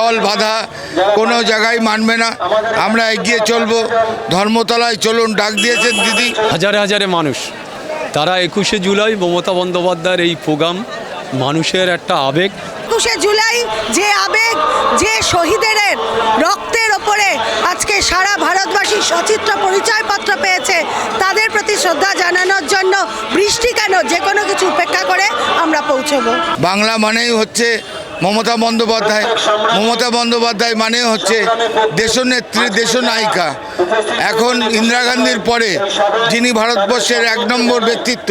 জল বাধা কোনো জায়গায় মানবে না। আমরা এগিয়ে চলবো। ধর্মতলায় চলুন ডাক দিয়েছেন দিদি। হাজারে হাজারে মানুষ। তারা একুশে জুলাই মমতা বন্দ্যোপাধ্যায়ের এই প্রোগ্রাম মানুষের একটা আবেগ। একুশে জুলাই যে আবেগ যে শহীদের রক্তের ওপরে আজকে সারা ভারতবাসী সচিত্র পরিচয়পত্র পেয়েছে তাদের প্রতি শ্রদ্ধা জানানোর জন্য বৃষ্টি কেন যে কোনো কিছু উপেক্ষা করে আমরা পৌঁছবো। বাংলা মানেই হচ্ছে মমতা বন্দ্যোপাধ্যায়। মমতা বন্দ্যোপাধ্যায় মানে হচ্ছে দেশনেত্রী দেশনায়িকা। এখন ইন্দিরা গান্ধীর পরে যিনি ভারতবর্ষের এক নম্বর ব্যক্তিত্ব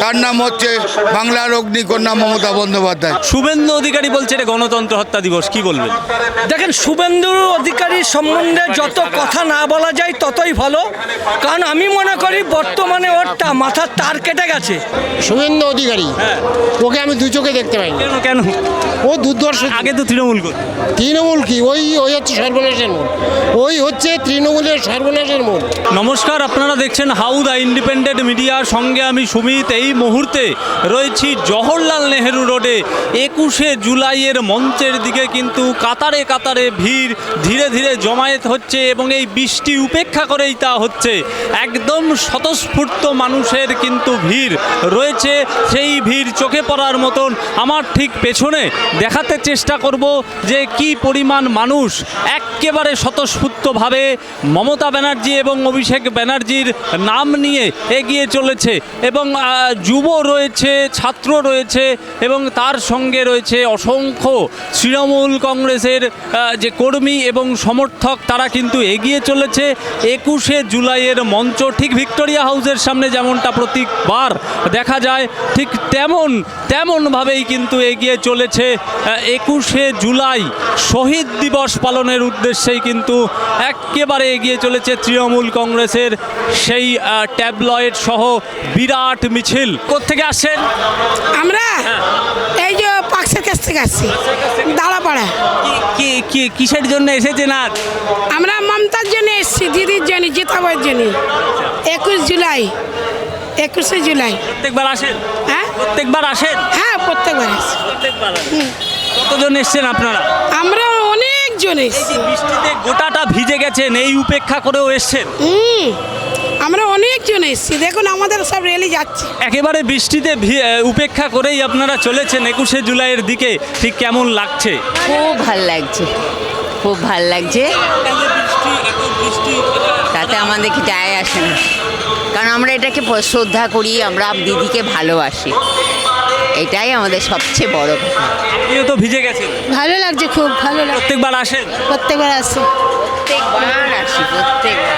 তার নাম হচ্ছে বাংলার অগ্নিকন্যা মমতা বন্দ্যোপাধ্যায়। শুভেন্দু অধিকারী বলছে এটা গণতন্ত্র হত্যা দিবস কি বলবেন? দেখেন শুভেন্দু অধিকারীর সম্বন্ধে যত কথা না বলা যায় ততই ভালো। কারণ আমি মনে করি বর্তমানে ওরটা মাথার তার কেটে গেছে। শুভেন্দু অধিকারী হ্যাঁ। ওকে আমি দু চোখে দেখতে পাই কেন কেন? ও দুর্দর্শ আগে তো তৃণমূল তৃণমূল কি? ওই ওই হচ্ছে সর্বনাশের মূল। ওই হচ্ছে তৃণমূলের সর্বনাশের মূল। নমস্কার, আপনারা দেখছেন হাউদা ইন্ডিপেন্ডেন্ট মিডিয়ার সঙ্গে আমি সুমিত। এই মুহূর্তে রয়েছি জওহরলাল নেহেরু রোডে। একুশে জুলাইয়ের মঞ্চের দিকে কিন্তু কাতারে কাতারে ভিড়, ধীরে ধীরে জমায়েত হচ্ছে এবং এই বৃষ্টি উপেক্ষা করেই তা হচ্ছে। একদম স্বতঃস্ফূর্ত মানুষের কিন্তু ভিড় রয়েছে। সেই ভিড় চোখে পড়ার মতন আমার ঠিক পেছনে দেখাতে চেষ্টা করব যে কি পরিমাণ মানুষ একেবারে স্বতঃস্ফূর্তভাবে মমতা ব্যানার্জি এবং অভিষেক ব্যানার্জির নাম নিয়ে এগিয়ে চলেছে এবং যুব রয়েছে, ছাত্র রয়েছে এবং তার সঙ্গে রয়েছে অসংখ্য তৃণমূল কংগ্রেসের যে কর্মী এবং সমর্থক তারা কিন্তু এগিয়ে চলেছে। একুশে জুলাইয়ের মঞ্চ ঠিক ভিক্টোরিয়া হাউসের সামনে যেমনটা প্রত্যেকবার দেখা যায়, ঠিক তেমন, তেমনভাবেই কিন্তু এগিয়ে চলেছে একুশে জুলাই শহীদ দিবস পালনের উদ্দেশ্যেই কিন্তু একেবারে এগিয়ে চলেছে তৃণমূল কংগ্রেসের সেই ট্যাবলয়েড সহ বিরাট মিছিল। কোথেকে আসেন আমরা এই যে পাক্সের কাছ থেকে আসছি দাঁড়াপাড়া। কি- কিসের জন্য এসেছেন আজ আমরা মমতার জন্য এসেছি দিদির জন্য জিতাবার জন্য। একুশ জুলাই একুশে জুলাই। প্রত্যেকবার আসেন? হ্যাঁ? প্রত্যেকবার আসেন? হ্যাঁ প্রত্যেকবার আসি প্রত্যেকবার আসেন। কতজন এসছেন আপনারা? আমরা এসেছি বৃষ্টিতে গোটাটা ভিজে গেছেন এই উপেক্ষা করেও এসছেন। আমরা অনেকজন এসেছি। দেখুন আমাদের সব রেলি যাচ্ছে। একেবারে বৃষ্টিতে ভি- উপেক্ষা করেই আপনারা চলেছেন একুশে জুলাইয়ের দিকে। ঠিক কেমন লাগছে? খুব ভালো লাগছে। খুব ভালো লাগছে। তাতে আমাদের কি যায় আসে না। কারণ আমরা এটাকে শ্রদ্ধা করি আমরা দিদিকে ভালোবাসি। এটাই আমাদের সবচেয়ে বড়। কথা আপনিও তো ভিজে গেছেন। ভালো লাগছে খুব ভালো লাগছে। প্রত্যেকবার আসেন? প্রত্যেকবার আসি। প্রত্যেকবার আসি প্রত্যেকবার।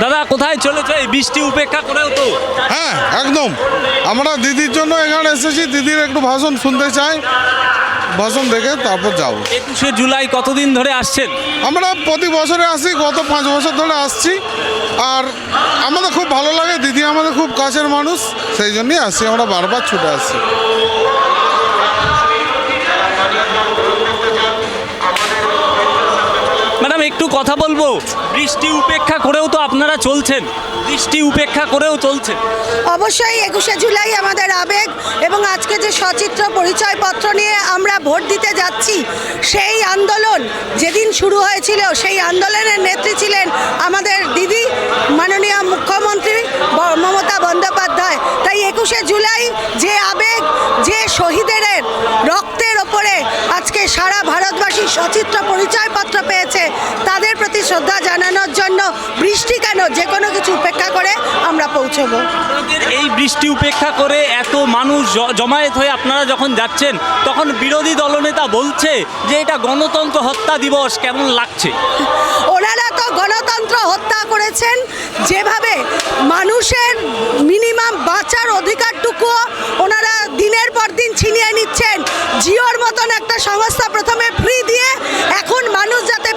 দাদা কোথায় চলেছে এই বৃষ্টি উপেক্ষা করেও তো? হ্যাঁ একদম। আমরা দিদির জন্য এখানে এসেছি। দিদির একটু ভাষণ শুনতে চাই। ভাষণ দেখে তারপর যাব। একুশে জুলাই কতদিন ধরে আসছেন? আমরা প্রতি বছরে আসি গত পাঁচ বছর ধরে আসছি। আর আমাদের খুব ভালো লাগে দিদি আমাদের খুব কাছের মানুষ সেই জন্যই আসি আমরা বারবার ছুটে আসছি। কথা বলব? বৃষ্টি উপেক্ষা করেও তো আপনারা চলছেন। বৃষ্টি উপেক্ষা করেও চলছেন। অবশ্যই একুশে জুলাই আমাদের আবেগ এবং আজকে যে সচিত্র পরিচয়পত্র নিয়ে আমরা ভোট দিতে যাচ্ছি, সেই আন্দোলন যেদিন শুরু হয়েছিল, সেই আন্দোলনের নেত্রী ছিলেন আমাদের দিদি, মাননীয় মুখ্যমন্ত্রী মমতা বন্দ্যোপাধ্যায়। তাই একুশে জুলাই যে আবেগ, যে শহীদের রক্তের ওপরে আজকে সারা ভারতবাসী সচিত্র পরিচয়পত্র পেয়েছে। তাদের প্রতি শ্রদ্ধা জানানোর জন্য বৃষ্টি কেন যে কোনো কিছু উপেক্ষা করে আমরা পৌঁছবো। এই বৃষ্টি উপেক্ষা করে এত মানুষ জমায়েত হয়ে আপনারা যখন যাচ্ছেন তখন বিরোধী দলনেতা বলছে যে এটা গণতন্ত্র হত্যা দিবস কেমন লাগছে? ওনারা তো গণতন্ত্র হত্যা করেছেন যেভাবে মানুষের মিনিমাম বাঁচার অধিকারটুকুও ওনারা দিনের পর দিন ছিনিয়ে নিচ্ছেন। জিওর মতন একটা সংস্থা প্রথমে ফ্রি দিয়ে এখন মানুষ যাতে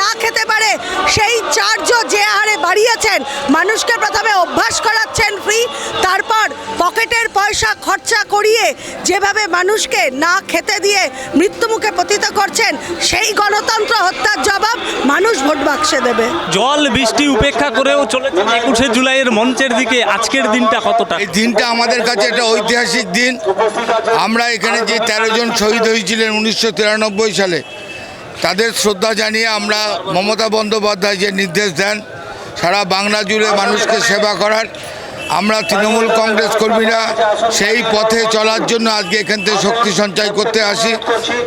না খেতে পারে সেই চার্জও যে হারে বাড়িয়েছেন মানুষকে প্রথমে অভ্যাস করাচ্ছেন ফ্রি তারপর পকেটের পয়সা খরচা করিয়ে যেভাবে মানুষকে না খেতে দিয়ে মৃত্যুমুখে পতিত করছেন সেই গণতন্ত্র হত্যার জবাব মানুষ ভোট বাক্সে দেবে। জল বৃষ্টি উপেক্ষা করেও চলেছেন একুশে জুলাইয়ের মঞ্চের দিকে আজকের দিনটা কতটা? এই দিনটা আমাদের কাছে একটা ঐতিহাসিক দিন। আমরা এখানে যে তেরো জন শহীদ হয়েছিলেন উনিশশো তিরানব্বই সালে তাদের শ্রদ্ধা জানিয়ে আমরা মমতা বন্দ্যোপাধ্যায় যে নির্দেশ দেন, সারা বাংলা জুড়ে মানুষকে সেবা করার। আমরা তৃণমূল কংগ্রেস কর্মীরা সেই পথে চলার জন্য আজকে এখান থেকে শক্তি সঞ্চয় করতে আসি।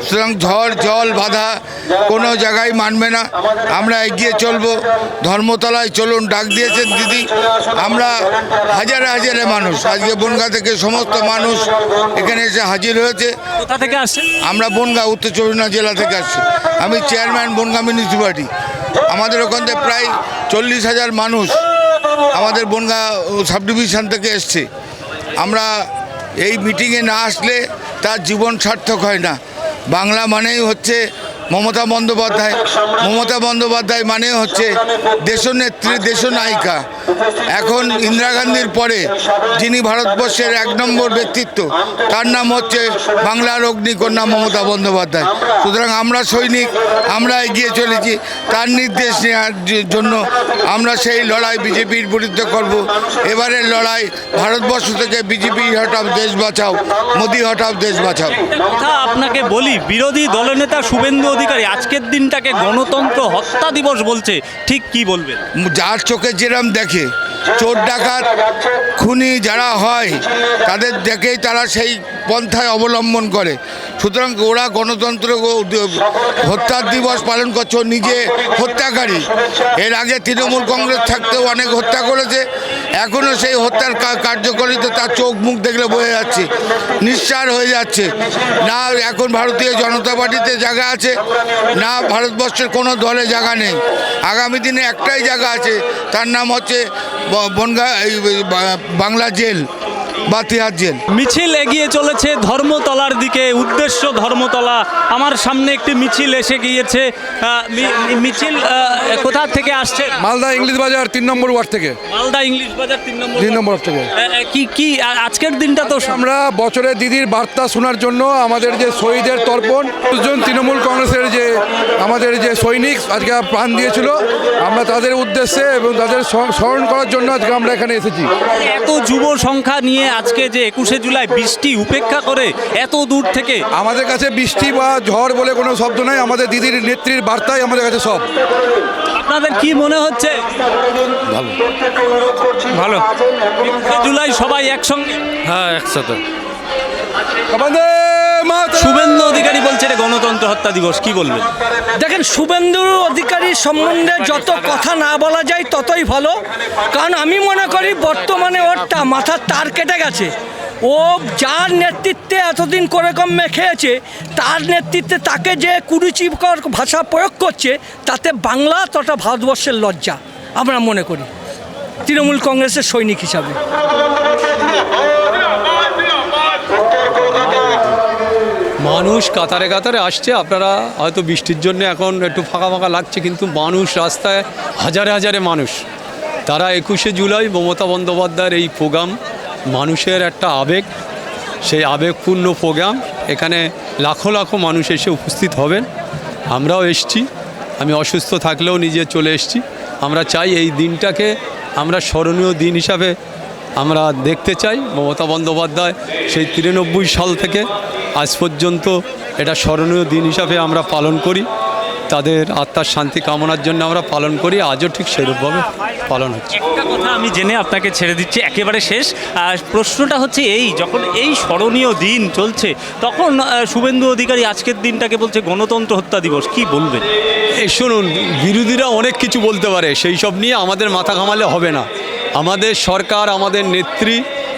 সুতরাং ঝড় জল বাধা কোনো জায়গায় মানবে না। আমরা এগিয়ে চলবো। ধর্মতলায় চলুন ডাক দিয়েছেন দিদি। আমরা হাজারে হাজারে মানুষ। আজকে বনগা থেকে সমস্ত মানুষ এখানে এসে হাজির হয়েছে। কোথা থেকে আসছেন? আমরা বনগাঁ উত্তর চব্বিশ জেলা থেকে আসছি। আমি চেয়ারম্যান বনগাঁ মিউনিসিপালিটি আমাদের ওখান থেকে প্রায় চল্লিশ হাজার মানুষ আমাদের বনগাঁ সাব ডিভিশন থেকে এসছে। আমরা এই মিটিংয়ে না আসলে তার জীবন সার্থক হয় না। বাংলা মানেই হচ্ছে মমতা বন্দ্যোপাধ্যায়। মমতা বন্দ্যোপাধ্যায় মানে হচ্ছে দেশনেত্রী, দেশনায়িকা। এখন ইন্দিরা গান্ধীর পরে যিনি ভারতবর্ষের এক নম্বর ব্যক্তিত্ব তার নাম হচ্ছে বাংলার অগ্নিকন্যা মমতা বন্দ্যোপাধ্যায়। সুতরাং আমরা সৈনিক আমরা এগিয়ে চলেছি। তার নির্দেশ নেওয়ার জন্য আমরা সেই লড়াই বিজেপির বিরুদ্ধে করব। এবারের লড়াই ভারতবর্ষ থেকে বিজেপি হটাও দেশ বাঁচাও মোদি হটাও দেশ বাঁচাও। কথা আপনাকে বলি বিরোধী দলনেতা শুভেন্দু অধিকারী আজকের দিনটাকে গণতন্ত্র হত্যা দিবস বলছে ঠিক কি বলবেন? যার চোখে যেরম দেখে again. চোর ডাকাত খুনি যারা হয়, তাদের দেখেই তারা সেই পন্থায় অবলম্বন করে। সুতরাং ওরা গণতন্ত্র হত্যার দিবস পালন করছে নিজে হত্যাকারী। এর আগে তৃণমূল কংগ্রেস থাকতেও অনেক হত্যা করেছে। এখনও সেই হত্যার কার্যকরিতা তার চোখ মুখ দেখলে বোঝা যাচ্ছে, নিঃসার হয়ে যাচ্ছে। না এখন ভারতীয় জনতা পার্টিতে জায়গা আছে, না ভারতবর্ষের কোনো দলে জায়গা নেই। আগামী দিনে একটাই জায়গা আছে, তার নাম হচ্ছে বনগা বাংলা জেল। বা তিহার মিছিল এগিয়ে চলেছে ধর্মতলার দিকে উদ্দেশ্য ধর্মতলা। আমার সামনে একটি মিছিল এসে গিয়েছে। মিছিল কোথা থেকে আসছে? মালদা ইংলিশ বাজার তিন নম্বর ওয়ার্ড থেকে। মালদা ইংলিশ বাজার তিন নম্বর তিন নম্বর ওয়ার্ড থেকে। কি কি আজকের দিনটা তো আমরা বছরে দিদির বার্তা শোনার জন্য আমাদের যে শহীদের তর্পণ দুজন তৃণমূল কংগ্রেসের যে আমাদের যে সৈনিক আজকে প্রাণ দিয়েছিল আমরা তাদের উদ্দেশ্যে এবং তাদের স্মরণ করার জন্য আজকে আমরা এখানে এসেছি। এত যুব সংখ্যা নিয়ে আজকে যে একুশে জুলাই বৃষ্টি উপেক্ষা করে এত দূর থেকে? আমাদের কাছে বৃষ্টি বা ঝড় বলে কোনো শব্দ নাই আমাদের দিদির নেত্রীর বার্তাই আমাদের কাছে সব। আপনাদের কি মনে হচ্ছে? ভালো। ভালো। জুলাই সবাই একসঙ্গে? হ্যাঁ একসাথে। মাতরম! শুভেন্দু অধিকারী বলছে এটা গণতন্ত্র হত্যা দিবস কি বলবেন? দেখেন শুভেন্দু অধিকারীর সম্বন্ধে যত কথা না বলা যায় ততই ভালো। কারণ আমি মনে করি বর্তমানে ওরটা মাথার তার কেটে গেছে। ও যার নেতৃত্বে এতদিন করে কম খেয়েছে তার নেতৃত্বে তাকে যে কুরুচিকর ভাষা প্রয়োগ করছে তাতে বাংলা তথা ভারতবর্ষের লজ্জা আমরা মনে করি। তৃণমূল কংগ্রেসের সৈনিক হিসাবে। মানুষ কাতারে কাতারে আসছে। আপনারা হয়তো বৃষ্টির জন্য এখন একটু ফাঁকা ফাঁকা লাগছে, কিন্তু মানুষ রাস্তায় হাজারে হাজারে মানুষ। তারা একুশে জুলাই মমতা বন্দ্যোপাধ্যায়ের এই প্রোগ্রাম, মানুষের একটা আবেগ। সেই আবেগপূর্ণ প্রোগ্রাম, এখানে লাখো লাখো মানুষ এসে উপস্থিত হবেন। আমরাও এসছি। আমি অসুস্থ থাকলেও নিজে চলে এসছি। আমরা চাই এই দিনটাকে আমরা স্মরণীয় দিন হিসাবে আমরা দেখতে চাই। মমতা বন্দ্যোপাধ্যায় সেই তিরানব্বই সাল থেকে আজ পর্যন্ত এটা স্মরণীয় দিন হিসাবে আমরা পালন করি। তাদের আত্মার শান্তি কামনার জন্য আমরা পালন করি। আজও ঠিক সেরূপভাবে পালন হচ্ছে। একটা কথা আমি জেনে আপনাকে ছেড়ে দিচ্ছি একেবারে শেষ। আর প্রশ্নটা হচ্ছে এই যখন এই স্মরণীয় দিন চলছে তখন শুভেন্দু অধিকারী আজকের দিনটাকে বলছে গণতন্ত্র হত্যা দিবস। কি বলবেন? এই শুনুন বিরোধীরা অনেক কিছু বলতে পারে সেই সব নিয়ে আমাদের মাথা ঘামালে হবে না। আমাদের সরকার আমাদের নেত্রী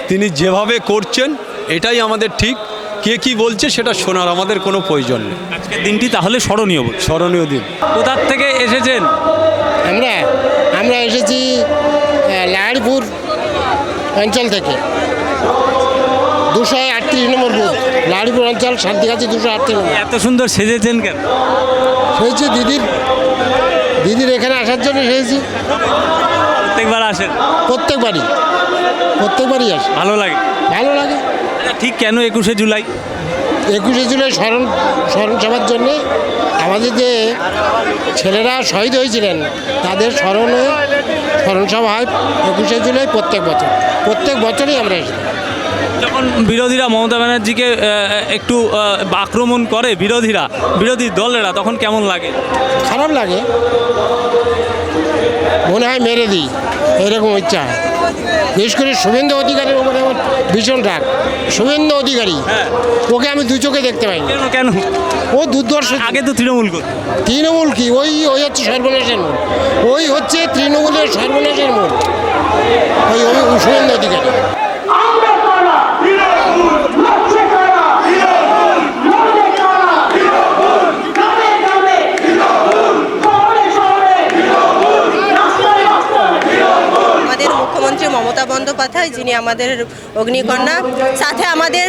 তিনি যেভাবে করছেন এটাই আমাদের ঠিক। কে কি বলছে সেটা শোনার আমাদের কোনো প্রয়োজন নেই। আজকের দিনটি তাহলে স্মরণীয় বলছে। স্মরণীয় দিন। কোথার থেকে এসেছেন? আমরা আমরা এসেছি লাহারিপুর অঞ্চল থেকে। দুশো আটত্রিশ নম্বর বুথ লাহারিপুর অঞ্চল শান্তিগাছি দুশো আটত্রিশ নম্বর। এত সুন্দর সেজেছেন কেন? হয়েছে দিদির দিদির এখানে আসার জন্য এসেছি প্রত্যেকবার আসেন? প্রত্যেকবারই প্রত্যেকবারই আসে। ভালো লাগে? ভালো লাগে। ঠিক কেন একুশে জুলাই একুশে জুলাই স্মরণ স্মরণ সভার জন্যে আমাদের যে ছেলেরা শহীদ হয়েছিলেন, তাদের স্মরণে স্মরণ সভা হয় একুশে জুলাই প্রত্যেক বছর, প্রত্যেক বছরই আমরা এসে থাকি। যখন বিরোধীরা মমতা ব্যানার্জিকে একটু আক্রমণ করে বিরোধীরা বিরোধী দলেরা তখন কেমন লাগে? খারাপ লাগে। মনে হয় মেরে দিই এরকম ইচ্ছা। বিশেষ করে শুভেন্দু অধিকারীর উপরে আমার ভীষণ রাগ। শুভেন্দু অধিকারী ওকে আমি দু চোখে দেখতে পাইনি। কেন ও দুর্দর্শ আগে তো তৃণমূল করতো। তৃণমূল কি? ওই ওই হচ্ছে সর্বনাশের মূল। ওই হচ্ছে তৃণমূলের সর্বনাশের মূল। ওই ওই শুভেন্দু অধিকারী। বন্দ্যোপাধ্যায়, যিনি আমাদের অগ্নিকন্যা। সাথে আমাদের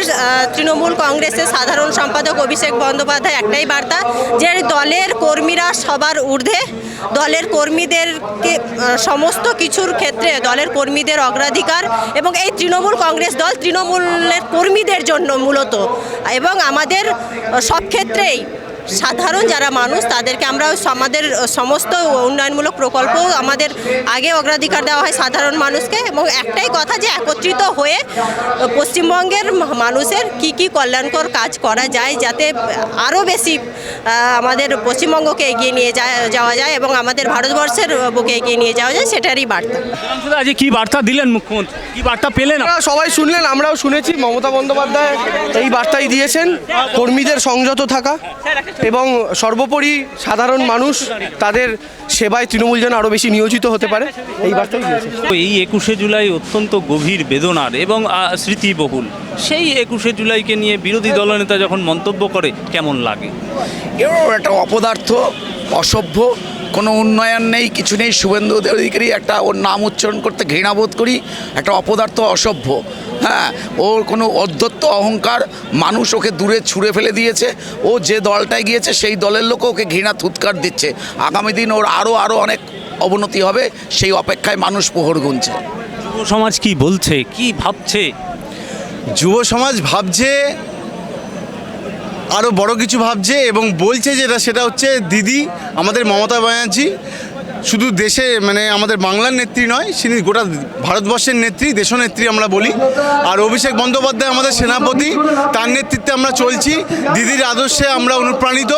তৃণমূল কংগ্রেসের সাধারণ সম্পাদক অভিষেক বন্দ্যোপাধ্যায়, একটাই বার্তা, যে দলের কর্মীরা সবার ঊর্ধ্বে, দলের কর্মীদেরকে সমস্ত কিছুর ক্ষেত্রে দলের কর্মীদের অগ্রাধিকার এবং এই তৃণমূল কংগ্রেস দল তৃণমূলের কর্মীদের জন্য মূলত। এবং আমাদের সব ক্ষেত্রেই সাধারণ যারা মানুষ তাদেরকে আমরা আমাদের সমস্ত উন্নয়নমূলক প্রকল্প আমাদের আগে অগ্রাধিকার দেওয়া হয় সাধারণ মানুষকে এবং একটাই কথা যে একত্রিত হয়ে পশ্চিমবঙ্গের মানুষের কি কি কল্যাণকর কাজ করা যায় যাতে আরও বেশি আমাদের পশ্চিমবঙ্গকে এগিয়ে নিয়ে যা- যাওয়া যায় এবং আমাদের ভারতবর্ষের বুকে এগিয়ে নিয়ে যাওয়া যায় সেটারই বার্তা। আজকে কি বার্তা দিলেন মুখ্যমন্ত্রী? কি বার্তা পেলেন সবাই শুনলেন আমরাও শুনেছি। মমতা বন্দ্যোপাধ্যায় এই বার্তাই দিয়েছেন কর্মীদের সংযত থাকা। এবং সর্বোপরি সাধারণ মানুষ তাদের সেবায় তৃণমূল যেন আরও বেশি নিয়োজিত হতে পারে। এই বার্তাই এই একুশে জুলাই অত্যন্ত গভীর বেদনার এবং স্মৃতিবহুল। সেই একুশে জুলাইকে নিয়ে বিরোধী দলনেতা যখন মন্তব্য করে কেমন লাগে? এও একটা অপদার্থ অসভ্য কোনো উন্নয়ন নেই কিছু নেই। শুভেন্দু অধিকারী একটা ওর নাম উচ্চারণ করতে ঘৃণাবোধ করি একটা অপদার্থ অসভ্য হ্যাঁ। ওর কোনো অধ্যত্ত অহংকার মানুষ ওকে দূরে ছুঁড়ে ফেলে দিয়েছে। ও যে দলটায় গিয়েছে সেই দলের লোক ওকে ঘৃণা থুৎকার দিচ্ছে। আগামী দিন ওর আরও আরও অনেক অবনতি হবে সেই অপেক্ষায় মানুষ পোহর গুনছে। যুব সমাজ কি বলছে কি ভাবছে? যুব সমাজ ভাবছে আরও বড় কিছু ভাবছে এবং বলছে যেটা সেটা হচ্ছে দিদি আমাদের মমতা ব্যানার্জি শুধু দেশে মানে আমাদের বাংলার নেত্রী নয় তিনি গোটা ভারতবর্ষের নেত্রী, দেশনেত্রী আমরা বলি। আর অভিষেক বন্দ্যোপাধ্যায় আমাদের সেনাপতি, তার নেতৃত্বে আমরা চলছি। দিদির আদর্শে আমরা অনুপ্রাণিত।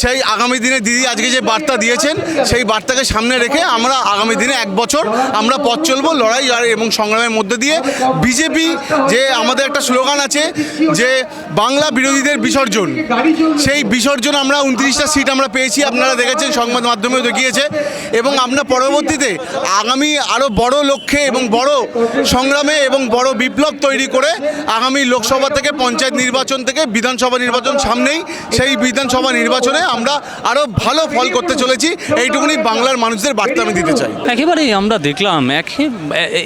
সেই আগামী দিনে দিদি আজকে যে বার্তা দিয়েছেন, সেই বার্তাকে সামনে রেখে আমরা আগামী দিনে এক বছর আমরা পথ চলবো লড়াই আর এবং সংগ্রামের মধ্যে দিয়ে। বিজেপি যে আমাদের একটা স্লোগান আছে যে, বাংলা বিরোধীদের বিসর্জন। সেই বিসর্জন আমরা উনত্রিশটা সিট আমরা পেয়েছি। আপনারা দেখেছেন সংবাদ মাধ্যমেও দেখিয়েছে। এবং আমরা পরবর্তীতে আগামী আরও বড় লক্ষ্যে এবং বড় সংগ্রামে এবং বড় বিপ্লব তৈরি করে আগামী লোকসভা থেকে পঞ্চায়েত নির্বাচন থেকে বিধানসভা নির্বাচন সামনেই সেই বিধানসভা নির্বাচনে আমরা আরও ভালো ফল করতে চলেছি। এইটুকুনি বাংলার মানুষদের বার্তা আমি দিতে চাই। একেবারেই আমরা দেখলাম, একে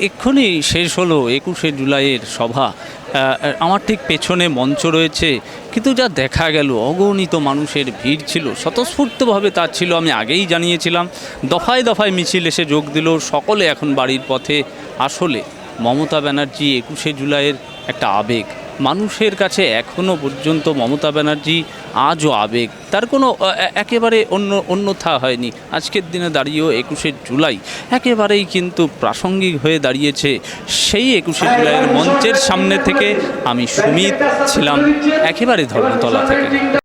এক্ষুনি শেষ হলো একুশে জুলাইয়ের সভা। আমার ঠিক পেছনে মঞ্চ রয়েছে, কিন্তু যা দেখা গেল, অগণিত মানুষের ভিড় ছিল, স্বতঃস্ফূর্তভাবে তার ছিল আমি আগেই জানিয়েছিলাম। দফায় দফায় মিছিল এসে যোগ দিল, সকলে এখন বাড়ির পথে আসলে। মমতা ব্যানার্জি একুশে জুলাইয়ের একটা আবেগ। মানুষের কাছে এখনও পর্যন্ত মমতা ব্যানার্জি আজও আবেগ। তার কোনো একেবারে অন্য, অন্যথা হয়নি। আজকের দিনে দাঁড়িয়েও একুশে জুলাই একেবারেই কিন্তু প্রাসঙ্গিক হয়ে দাঁড়িয়েছে। সেই একুশে জুলাইয়ের মঞ্চের সামনে থেকে আমি সুমিত ছিলাম, একেবারে ধর্মতলা থেকে।